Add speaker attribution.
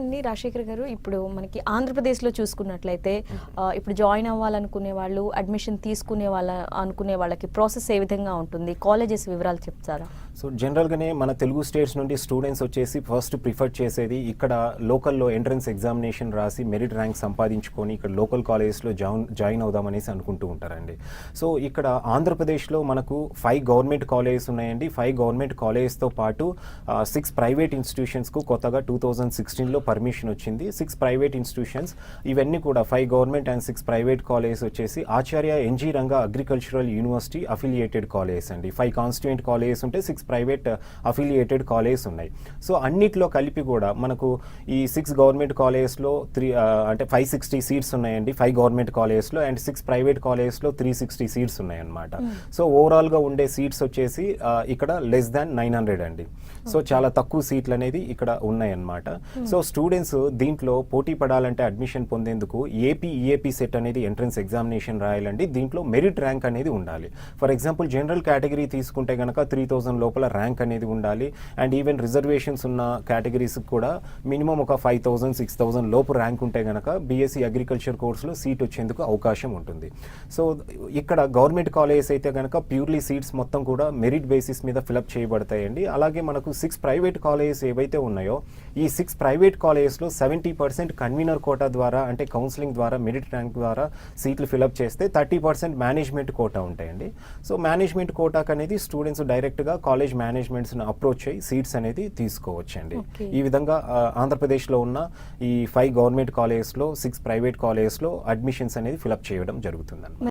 Speaker 1: అండి రాజశేఖర్ గారు ఇప్పుడు మనకి ఆంధ్రప్రదేశ్లో చూసుకున్నట్లయితే ఇప్పుడు జాయిన్ అవ్వాలనుకునే వాళ్ళు అడ్మిషన్ తీసుకునే వాళ్ళ అనుకునే వాళ్ళకి ప్రాసెస్ ఏ విధంగా ఉంటుంది? కాలేజెస్ వివరాలు చెప్తారా?
Speaker 2: సో జనరల్గానే మన తెలుగు స్టేట్స్ నుండి స్టూడెంట్స్ వచ్చేసి ఫస్ట్ ప్రిఫర్ చేసేది ఇక్కడ లోకల్లో ఎంట్రన్స్ ఎగ్జామినేషన్ రాసి మెరిట్ ర్యాంక్ సంపాదించుకొని ఇక్కడ లోకల్ కాలేజెస్లో జాయిన్ జాయిన్ అవుదామనేసి అనుకుంటూ ఉంటారండి. సో ఇక్కడ ఆంధ్రప్రదేశ్లో మనకు ఫైవ్ గవర్నమెంట్ కాలేజెస్ ఉన్నాయండి. ఫైవ్ గవర్నమెంట్ కాలేజెస్తో పాటు సిక్స్ ప్రైవేట్ ఇన్స్టిట్యూషన్స్కు కొత్తగా టూ థౌజండ్ సిక్స్టీన్లో పర్మిషన్ వచ్చింది. సిక్స్ ప్రైవేట్ ఇన్స్టిట్యూషన్స్ ఇవన్నీ కూడా five government and six private colleges వచ్చేసి Acharya NG Ranga agricultural university affiliated colleges అండి. ఫైవ్ కాన్స్టిట్యూంట్ కాలేజెస్ ఉంటే సిక్స్ ప్రైవేట్ అఫిలియేటెడ్ కాలేజెస్ ఉన్నాయి. సో అన్నిట్లో కలిపి కూడా మనకు ఈ సిక్స్ గవర్నమెంట్ కాలేజెస్లో త్రీ అంటే ఫైవ్ సిక్స్టీ సీట్స్ ఉన్నాయండి. ఫైవ్ గవర్నమెంట్ కాలేజెస్లో అండ్ సిక్స్ ప్రైవేట్ కాలేజెస్లో త్రీ సిక్స్టీ సీట్స్ ఉన్నాయన్నమాట. సో ఓవరాల్గా ఉండే సీట్స్ వచ్చేసి ఆ, ఇక్కడ లెస్ దాన్ నైన్ హండ్రెడ్ అండి. సో చాలా తక్కువ సీట్లు అనేది ఇక్కడ ఉన్నాయన్నమాట. సో స్టూడెంట్స్ దీంట్లో పోటీ పడాలంటే అడ్మిషన్ పొందేందుకు ఏపీ ఈఏపీ సెట్ అనేది ఎంట్రన్స్ ఎగ్జామినేషన్ రాయాలండి. దీంట్లో మెరిట్ ర్యాంక్ అనేది ఉండాలి. ఫర్ ఎగ్జాంపుల్ జనరల్ కేటగిరీ తీసుకుంటే కనుక త్రీ థౌజండ్ లోపల ర్యాంక్ అనేది ఉండాలి. అండ్ ఈవెన్ రిజర్వేషన్స్ ఉన్న కేటగిరీస్ కూడా మినిమం ఒక ఫైవ్ థౌసండ్ సిక్స్ థౌజండ్ లోపు ర్యాంక్ ఉంటే కనుక బీఎస్సీ అగ్రికల్చర్ కోర్సులో సీట్ వచ్చేందుకు అవకాశం ఉంటుంది. సో ఇక్కడ గవర్నమెంట్ కాలేజెస్ అయితే కనుక ప్యూర్లీ సీట్స్ మొత్తం కూడా మెరిట్ బేసిస్ మీద ఫిలప్ చేయబడతాయండి. అలాగే మనకు సిక్స్ ప్రైవేట్ కాలేజెస్ ఏవైతే ఉన్నాయో ఈ సిక్స్ ప్రైవేట్ కాలేజెస్లో సెవెంటీ పర్సెంట్ కన్వీనర్ కోటా ద్వారా అంటే కౌన్సిలింగ్ ద్వారా మెరిట్ ర్యాంక్ ద్వారా సీట్లు ఫిలప్ చేస్తే థర్టీ పర్సెంట్ మేనేజ్మెంట్ కోటా ఉంటాయండి. సో మేనేజ్మెంట్ కోటాకు అనేది స్టూడెంట్స్ డైరెక్ట్గా కాలేజ్ మేనేజ్మెంట్స్ని అప్రోచ్ అయ్యి సీట్స్ అనేది తీసుకోవచ్చండి. ఈ విధంగా ఆంధ్రప్రదేశ్లో ఉన్న ఈ ఫైవ్ గవర్నమెంట్ కాలేజెస్లో సిక్స్ ప్రైవేట్ కాలేజెస్లో అడ్మిషన్స్ అనేది ఫిలప్ చేయడం జరుగుతుందన్నమాట.